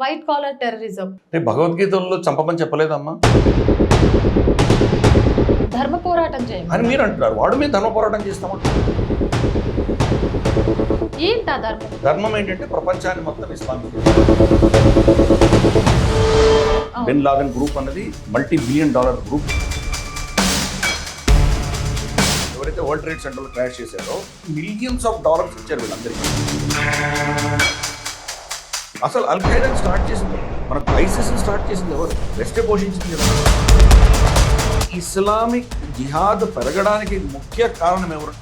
White collar terrorism. అంటే భగవద్గీతలో చంపమని చెప్పలేదమ్మా. ధర్మ పోరాటం చేయండి. అని మీరు అంటున్నారు వాడు మీద ధర్మ పోరాటం చేస్తామంటారు ఏంటి ధర్మం? ధర్మం ఏంటంటే ప్రపంచాన్ని మొత్తం ఇస్లాం అవును. బెన్ లాదన్ గ్రూప్ అన్నది మల్టీ బిలియన్ డాలర్ గ్రూప్. ఎవరైతే వరల్డ్ ట్రేడ్ సెంటర్ క్రాష్ చేశారో మిలియన్స్ ఆఫ్ డాలర్స్ ఇచ్చారు వీళ్ళందరికీ. అసలు అల్ ఖైదా స్టార్ట్ చేసింది మన మనకు స్టార్ట్ చేసింది ఎవరు? వెస్టే పోషించింది ఇస్లామిక్ జిహాద్ పెరగడానికి ముఖ్య కారణం ఎవరు?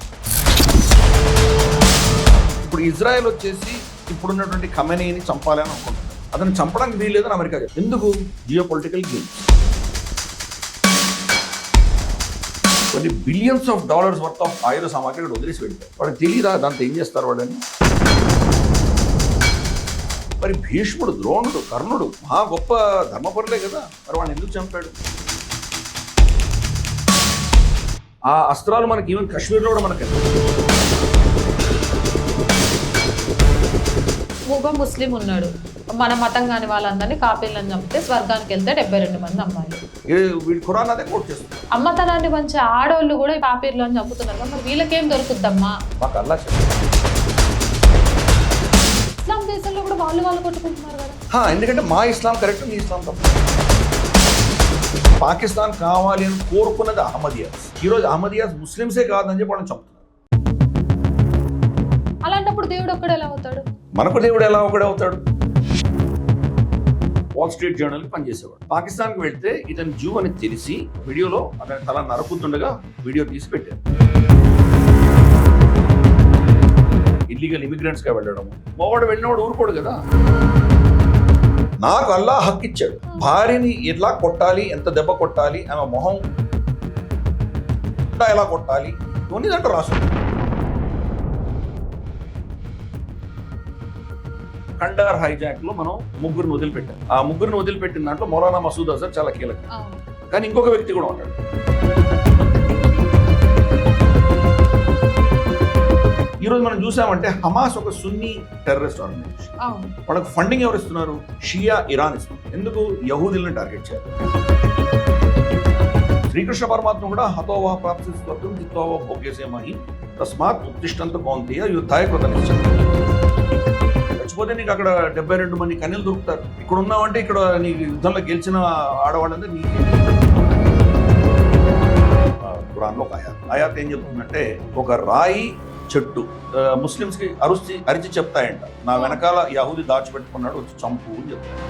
ఇప్పుడు ఇజ్రాయెల్ వచ్చేసి ఇప్పుడున్నటువంటి ఖమెనీని చంపాలని అనుకుంటున్నారు. అతను చంపడానికి వీల్లేదని అమెరికా ఎందుకు? జియో పొలిటికల్ గేమ్స్ కొన్ని billions of dollars worth of ఆయుధ సామాగ్రి వదిలేసి వెళ్తారు వాళ్ళకి తెలియదా దాంతో ఏం చేస్తారు వాళ్ళని? మరి భీష్ముడు ద్రోణుడు కర్ణుడు మహా గొప్ప ధర్మపరులే కదా. మరి వాడిని ఎందుకు చంపాడు? ఆ అస్త్రాలు మనకి ఈవెన్ కాశ్మీర్లో కూడా మనకి ఒక ముస్లిం ఉన్నాడు. మన మతం కాని వాళ్ళందరినీ కాపీలను చంపితే స్వర్గానికి వెళ్తే డెబ్బై రెండు మంది అమ్మాయిలు. చేస్తుంది అమ్మతనాన్ని మంచి ఆడోళ్ళు కూడా ఈ కాపీర్లు అని చంపుతున్నారు. మరి వీళ్ళకేం దొరుకుద్దమ్మా? మాకు అల్లా దేశంలో కూడా వాళ్ళు వాళ్ళు కొట్టుకుంటున్నారు కదా. ఎందుకంటే మా ఇస్లాం కరెక్ట్ మీ ఇస్లాం తప్పు. పాకిస్తాన్ కావాలి అని కోరుకున్నది అహ్మదియాస్. ఈరోజు అహ్మదియాస్ ముస్లిమ్సే కాదని చెప్పి వాళ్ళని చంపుతున్నారు. అలాంటప్పుడు దేవుడు ఒక్కడు ఎలా అవుతాడు? మనకు దేవుడు ఎలా ఒకడే అవుతాడు? వాల్ స్ట్రీట్ జర్నల్ పనిచేసేవాడు. పాకిస్తాన్కి వెళ్తే ఇతను జూ అని తెలిసి వీడియోలో అతని తల నరుకుతుండగా వీడియో తీసి పెట్టారు. ఇల్లీగల్ ఇమిగ్రెంట్స్గా వెళ్ళడం మొగడు వెళ్ళినవాడు ఊరుకోడు కదా. నాకు అల్లా హక్కు ఇచ్చాడు. భార్యని ఎలా కొట్టాలి ఎంత దెబ్బ కొట్టాలి ఆమె మొహం ఎలా కొట్టాలి ఇవన్నీ దాంట్లో రాసు కండార్ హైజాక్లో మనం ముగ్గురిని వదిలిపెట్టాం. ఆ ముగ్గురిని వదిలిపెట్టిన దాంట్లో మౌలానా మసూద్ అజర్ చాలా కీలకం. కానీ ఇంకొక వ్యక్తి కూడా ఉన్నాడు ఈరోజు మనం చూసామంటే హమాస్ ఒక సున్నీ టెర్రరిస్ట్ ఆర్గనైజేషన్. వాళ్ళకి ఫండింగ్ ఎవరు ఇస్తున్నారు షియా ఇరాన్ ఇస్తున్నారు. ఎందుకు? యహూదీలను టార్గెట్ చేయాలి. శ్రీకృష్ణ పరమాత్మ కూడా హతోవా ప్రాప్తి స్వర్గం జిత్తోవా భోగ్యసేమహి తస్మాత్ ఉత్తిష్టంత కౌంతీయ యుద్ధాయ కృతనిశ్చయం చచ్చిపోతే నీకు అక్కడ డెబ్బై రెండు మంది కన్యలు దొరుకుతారు. ఇక్కడ ఉన్నావంటే ఇక్కడ నీకు యుద్ధంలో గెలిచిన ఆడవాళ్ళంటే నీ ఖురాన్లో ఒక ఆయాత్. ఆయాత్ ఏం చెప్తుందంటే ఒక రాయి చెట్టు. ముస్లిమ్స్కి అరుచి అరిచి చెప్తాయంట. నా వెనకాల యహూది దాచిపెట్టుకున్నాడు వచ్చి చంపు అని చెప్తాడు.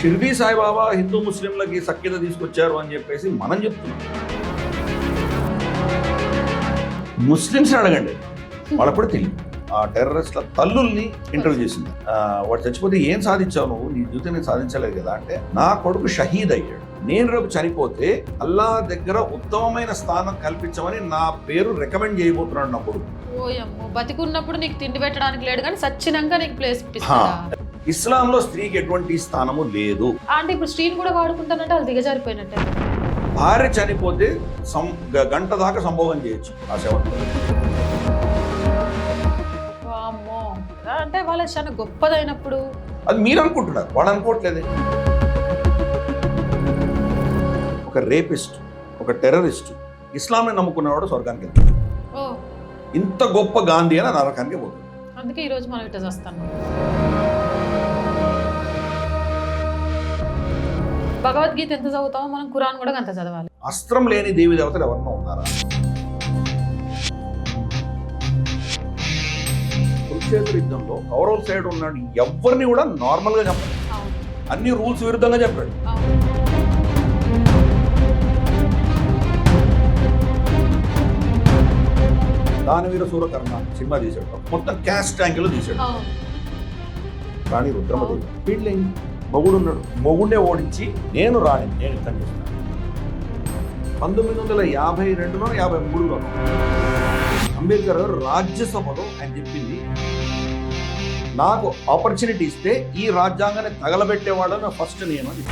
షిర్డీ సాయిబాబా హిందూ ముస్లింలకి సఖ్యత తీసుకొచ్చారు అని చెప్పేసి మనం చెప్తున్నాం. ముస్లిమ్స్ని అడగండి. వాళ్ళకు కూడా తెలియదు ఆ టెర్రరిస్ట్ల తల్లుల్ని ఇంటర్వ్యూ చేసింది. వాడు చచ్చిపోతే ఏం సాధించావు నువ్వు? నీ జీవితం నేను సాధించలేదు కదా అంటే నా కొడుకు షహీద్ అయ్యాడు. నేను రేపు చనిపోతే అల్లా దగ్గర ఉత్తమమైన స్థానం కల్పించమని నా పేరు రికమెండ్ చేయబోతున్నాడు నా కొడుకు. బతికున్నప్పుడు నీకు తిండి పెట్టడానికి లేడు కానీ సచ్చినాక నీకు ప్లేస్ ఇస్లాంలో స్త్రీకి ఎటువంటి స్థానము లేదు. అంటే ఇప్పుడు స్త్రీని కూడా వాడుకుంటానంటే వాళ్ళు దిగజారిపోయినట్టే. భార్య చనిపోతే సం గంట దాకా సంభోగం చేయొచ్చు ఆ శవంతో వామ్మో. అంటే వాళ్ళ చాలా గొప్పదైనప్పుడు. అది మీరు అనుకుంటున్నారు. వాడు అనుకోవట్లేదే. ఒక రేపిస్ట్ ఒక టెర్రరిస్ట్. ఇస్లాంని నమ్ముకున్నవాడు స్వర్గానికి వెళ్తాడు. ఇంత గొప్ప గాంధీ అని నరకానికి పోతుంది అందుకే ఈరోజు మనం ఇట్లా చేస్తాను భగవద్గీత ఎంత చదువుతామో మనం ఖురాన్ కూడా అంత చదవాలి. అస్త్రం లేని దేవి దేవతలు ఎవరన్నా ఉన్నారా? కురుక్షేత్ర యుద్ధంలో కౌరవ సైడ్ ఉన్నాడు. ఎవరిని కూడా నార్మల్గా చెప్పాడు. అన్ని రూల్స్ విరుద్ధంగా చెప్పాడు. దానవీర సూరకర్ణ సినిమా తీశాడు. మొత్తం క్యాస్ట్ ట్యాంకులో అవును. రాణి రుద్రమదేవి. వీళ్ళేం? మొగుడు ఉన్నాడు మొగుడే ఓడించి నేను రాణి నేను యుద్ధం చేస్తాను. పంతొమ్మిది వందల యాభై రెండులో యాభై మూడులోనో అంబేద్కర్ గారు రాజ్యసభలో ఆయన చెప్పింది నాకు ఆపర్చునిటీ ఇస్తే ఈ రాజ్యాంగాన్ని తగలబెట్టేవాడని ఫస్ట్ నేను అని.